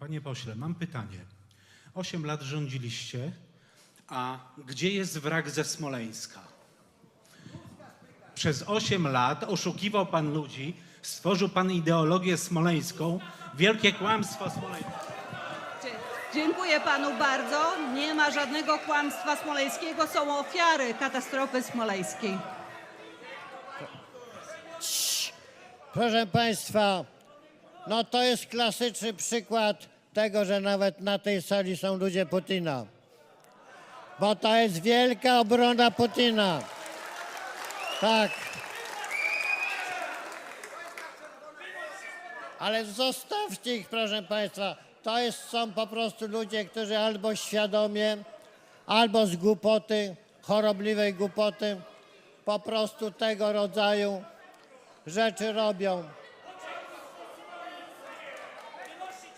Panie pośle, mam pytanie. Osiem lat rządziliście, a gdzie jest wrak ze Smoleńska? Przez osiem lat oszukiwał pan ludzi, stworzył pan ideologię smoleńską, wielkie kłamstwo smoleńskie. Dziękuję panu bardzo. Nie ma żadnego kłamstwa smoleńskiego. Są ofiary katastrofy smoleńskiej. Proszę Państwa, no to jest klasyczny przykład tego, że nawet na tej sali są ludzie Putina. Bo to jest wielka obrona Putina. Tak. Ale zostawcie ich, proszę Państwa. To jest, są po prostu ludzie, którzy albo świadomie, albo z głupoty, chorobliwej głupoty, po prostu tego rodzaju rzeczy robią.